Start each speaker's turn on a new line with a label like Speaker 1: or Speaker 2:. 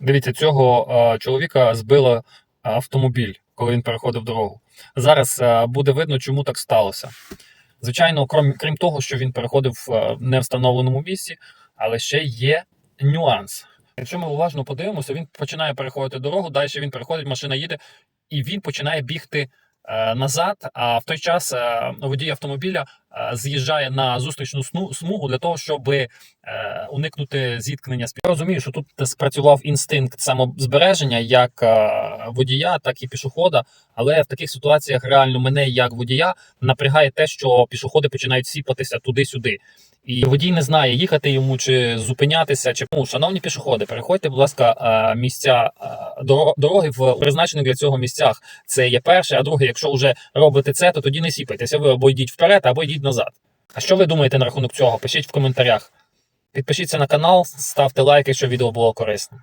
Speaker 1: Дивіться, цього е, чоловіка збило автомобіль, коли він переходив дорогу. Зараз е, буде видно, чому так сталося. Звичайно, крім, крім того, що він переходив е, в невстановленому місці, але ще є нюанс. Якщо ми уважно подивимося, він починає переходити дорогу, далі він переходить, машина їде, і він починає бігти е, назад. А в той час е, водій автомобіля е, з'їжджає на зустрічну смугу для того, щоб е, уникнути зіткнення з Я розумію, що тут спрацював інстинкт самозбереження як е, водія, так і пішохода. Але в таких ситуаціях реально мене як водія напрягає те, що пішоходи починають сіпатися туди-сюди. І водій не знає, їхати йому чи зупинятися. Чи ну, шановні пішоходи, переходьте, будь ласка, е, місця е, дороги в призначених для цього місцях. Це є перше. А друге, якщо вже робите це, то тоді не сіпайтеся. Ви або йдіть вперед, або йдіть назад. А що ви думаєте на рахунок цього? Пишіть в коментарях. Підпишіться на канал, ставте лайк, якщо відео було корисне.